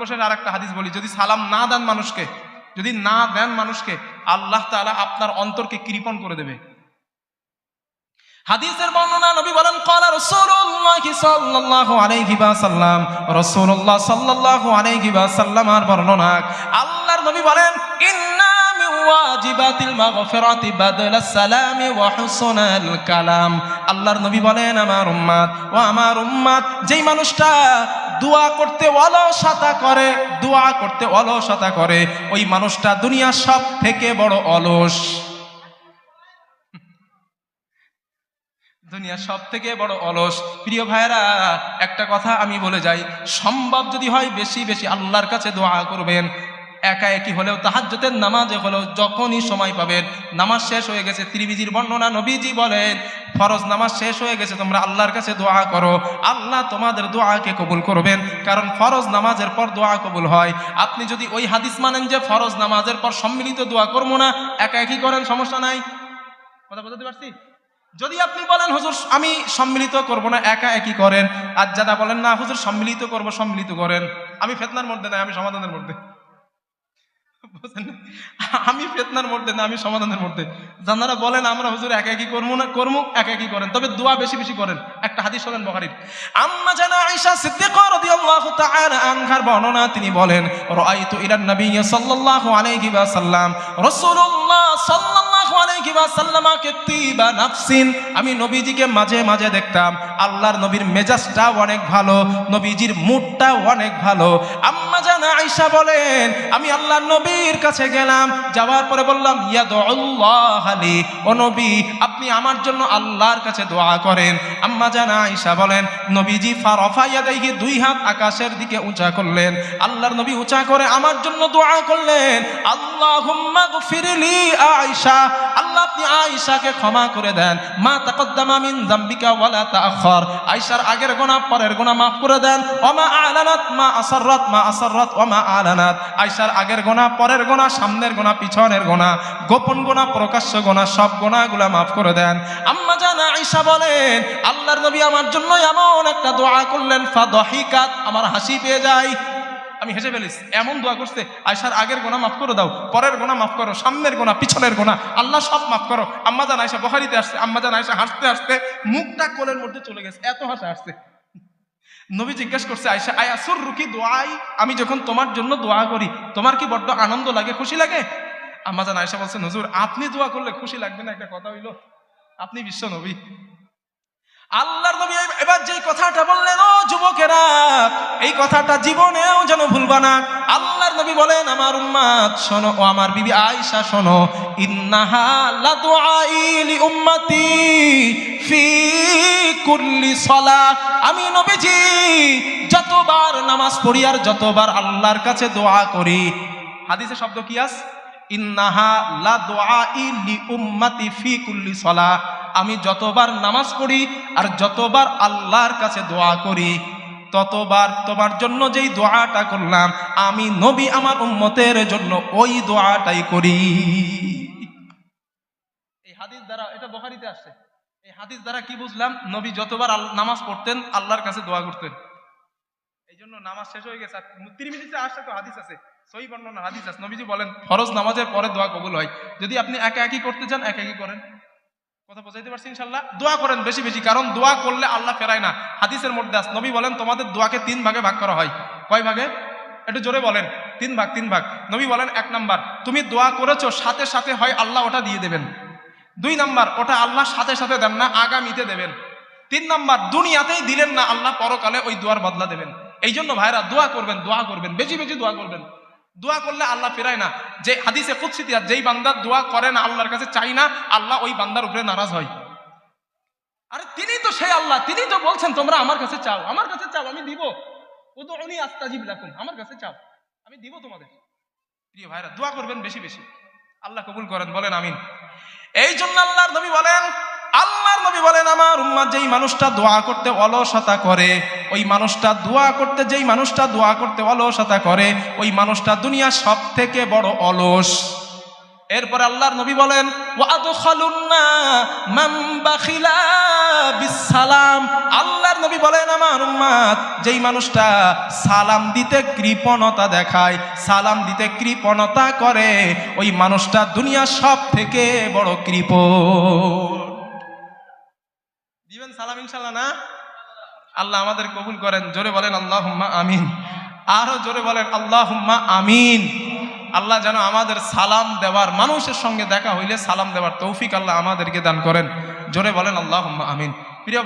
বসে আর একটা হাদিস বলি, যদি সালাম না দেন মানুষকে, যদি না দেন মানুষকে, আল্লাহ তাআলা আপনার অন্তরকে কৃপণ করে দেবে। হাদিসের বর্ণনা নবী বলেন ক্বালা রাসূলুল্লাহ সাল্লাল্লাহু আলাইহি ওয়াসাল্লাম। রাসূলুল্লাহ সাল্লাল্লাহু আলাইহি ওয়াসাল্লাম আর বর্ণনা, আল্লাহর নবী বলেন, ইন্না মিন ওয়াজিবাতিল মাগফিরাতি বাদলাস সালামি ওয়া হুসনাল কালাম। আল্লাহর নবী বলেন, আমার উম্মত ও আমার উম্মত যেই মানুষটা দোয়া করতে অলসতা করে, দোয়া করতে অলসতা করে, ওই মানুষটা দুনিয়ার সব থেকে বড় অলস। দুনিয়া সব থেকে বড় অলস। প্রিয় ভাইরা একটা কথা আমি বলে যাই, সম্ভব যদি হয় বেশি বেশি আল্লাহর কাছে দোয়া করবেন। একা একই হলেও তাহাজ্জতের নামাজে হলেও যখনই সময় পাবেন, নামাজ শেষ হয়ে গেছে ত্রিবিজির বর্ণনা নবীজি বলেন, ফরজ নামাজ শেষ হয়ে গেছে, তোমরা আল্লাহর কাছে দোয়া করো, আল্লাহ তোমাদের দোয়াকে কবুল করবেন, কারণ ফরজ নামাজের পর দোয়া কবুল হয়। আপনি যদি ওই হাদিস মানেন যে ফরজ নামাজের পর সম্মিলিত দোয়া করব না একা একই করেন, সমস্যা নাই। কথা বুঝতে পারছি? যদি আপনি বলেন, হুজুর, আমি সম্মিলিত করব না একা একই করেন। আর যারা বলেন, না, হুজুর, সম্মিলিত করব, সম্মিলিত করেন। আমি ফেতনার মধ্যে নাই, আমি সমাধানের মধ্যে? আমি ফেতনার মধ্যে না, আমি সমাধানের মধ্যে। যারা বলেন, আমরা হুজুর একা একই করব না করব একা একই করেন। তবে দোয়া বেশি বেশি করেন। একটা হাদিস শোনেন বখারির। আম্মা জানা আয়েশা সিদ্দিকা রাদিয়াল্লাহু তাআলা আনহার বর্ণনা, তিনি বলেন, রাআইতু ইলান নবী সাল্লাল্লাহু আলাইহি ওয়াসাল্লাম। রাসূলুল্লাহ সাল্লাল্লাহু আলাইহি ওয়াসাল্লামকে তিবা নাফসিন। আমি নবীজিকে মাঝে মাঝে দেখতাম। আল্লাহর নবীর মেজাজটা অনেক ভালো, নবীজির মুডটা অনেক ভালো। আম্মা জানা আয়েশা বলেন, আমি আল্লাহর নবীর কাছে গেলাম, যাওয়ার পরে বললাম ইয়া দুআল্লাহ ও নবী, আপনি আমার জন্য আল্লাহর কাছে দোয়া করেন। আম্মা জানা আয়েশা বলেন, নবীজি ফারফা ইয়াদাইহি দুই হাত আকাশের দিকে উঁচা করলেন, আল্লাহর নবী উঁচা করে আমার জন্য দোয়া করলেন। আল্লাহুম্মা গফিরলি আয়েশা, আল্লাহ আপনি আয়েশাকে ক্ষমা করে দেন। মা তাকদ্দামা মিন যামবিকা ওয়ালা তাআখার আয়েশার আগের গোনা পরের গোনা মাফ করে দেন। ওমা আলানাত, মা আসররাত মা আসররাত ওমা আলানাত আয়েশার আগের গোনা, পরের গোনা, সামনের গোনা, পিছনের গোনা, গোপন গোনা, প্রকাশ্য গোনা, সব গোনাহগুলা মাফ করে দেন। আম্মা জান আয়েশা বলেন, আল্লাহর নবী আমার জন্য এমন একটা দোয়া করলেন ফাদহিকাত আমার হাসি পেয়ে যায়। আমি হেসে ফেলিস এমন দোয়া করছে, আয়সার আগের গোনা মাফ করে দাও, পরের গোনা মাফ করো, সামনের গোনা, পিছনের গোনা, আল্লাহ সব মাফ করো। আম্মা জান আয়সা বহারিতে আসছে, আম্মা জান আয়সা হাসতে হাসতে মুখটা কোলের মধ্যে চলে গেছে, এত হাসা আসছে নবী জিজ্ঞেস করছে আয়সা আয়াসুর রুকি দোয়াই আমি যখন তোমার জন্য দোয়া করি, তোমার কি বড্ড আনন্দ লাগে, খুশি লাগে? আমাজান জান আয়সা বলছে নজুর আপনি দোয়া করলে খুশি লাগবে না? একটা কথা হইল, আপনি বিশ্ব নবী। আল্লাহর নবী এবার যেই কথাটা বললেন, ও যুবকেরা, এই কথাটা জীবনেও যেন ভুলবা না। আল্লাহর নবী বলেন, আমার উম্মাত শোনো, ও আমার বিবি আয়েশা, শোনো, ইন্নাহা লাদুআই লি উম্মতি ফি কুল্লি সালাহ। আমি নবীজি, যতবার নামাজ পড়ি আর যতবার আল্লাহর কাছে দোয়া করি হাদিসে শব্দ কি আস? আমি যতবার নামাজ পড়ি আর যতবার আল্লাহর কাছে দোয়া করি, ততবার তোমার জন্য যেই দোয়াটা করলাম, আমি নবী আমার উম্মতের জন্য ওই দোয়াটাই করি। এই হাদিস দ্বারা, এটা বখারিতে আসছে। এই হাদিস দ্বারা কি বুঝলাম? নবী যতবার নামাজ পড়তেন, আল্লাহর কাছে দোয়া করতেন। এই জন্য নামাজ শেষ হয়ে গেছে। তিরমিজিতে আসছে তো হাদিস আছে। সই বর্ণনা, হাদিস আছে। নবীজি বলেন, ফরজ নামাজের পরে দোয়া কবুল হয়। যদি আপনি একা একই করতে চান, একা একই করেন। কথা বোঝাইতে পারছি ইনশাল্লাহ দোয়া করেন বেশি বেশি, কারণ দোয়া করলে আল্লাহ ফেরায় না। হাদিসের মধ্যে আস নবী বলেন, তোমাদের দোয়াকে তিন ভাগে ভাগ করা হয়। কয় ভাগে? একটু জোরে বলেন। তিন ভাগ তিন ভাগ। নবী বলেন, এক নাম্বার, তুমি দোয়া করেছ, সাথে সাথে হয় আল্লাহ ওটা দিয়ে দেবেন। দুই নাম্বার, ওটা আল্লাহ সাথে সাথে দেন না, আগামীতে দেবেন। তিন নাম্বার, দুনিয়াতেই দিলেন না, আল্লাহ পরকালে ওই দোয়ার বদলা দেবেন। এই জন্য ভাইরা দোয়া করবেন দোয়া করবেন, বেশি বেশি দোয়া করবেন। দোয়া করলে আল্লাহ ফেরায় না। যে হাদিসে কুৎসিত যেই বান্দার দোয়া করে না, আল্লাহর কাছে চাই না, আল্লাহ ওই বান্দার উপরে নারাজ হয়। আরে তিনি তো সেই আল্লাহ, তিনি তো বলছেন, তোমরা আমার কাছে চাও, আমার কাছে চাও, আমি দিব। ও তো উনি আস্তাজিব রাখুন আমার কাছে চাও, আমি দিব তোমাদের। প্রিয় ভাইরা, দোয়া করবেন বেশি বেশি। আল্লাহ কবুল করেন, বলেন আমিন। এই জন্য আল্লাহর নবী বলেন আল্লাহর নবী বলেন, আমার উম্মাদ যেই মানুষটা দোয়া করতে অলসতা করে, ওই মানুষটা দোয়া করতে, যেই মানুষটা দোয়া করতে অলসতা করে, ওই মানুষটা দুনিয়া সব থেকে বড় অলস। এরপরে আল্লাহর নবী বলেন বিসালাম আল্লাহর নবী বলেন, আমার উম্মাত যেই মানুষটা সালাম দিতে কৃপণতা দেখায়, সালাম দিতে কৃপণতা করে, ওই মানুষটা দুনিয়া সব থেকে বড় কৃপ দিবেন সালাম ইনশাল্লাহ না? আল্লাহ আমাদের কবুল করেন। জোরে বলেন আল্লাহ আমিন। আরও জোরে বলেন আল্লাহ আমিন। আল্লাহ যেন আমাদের সালাম দেওয়ার, মানুষের সঙ্গে দেখা হইলে সালাম দেওয়ার তৌফিক আল্লাহ আমাদেরকে দান করেন। জোরে বলেন আল্লাহ আমিন।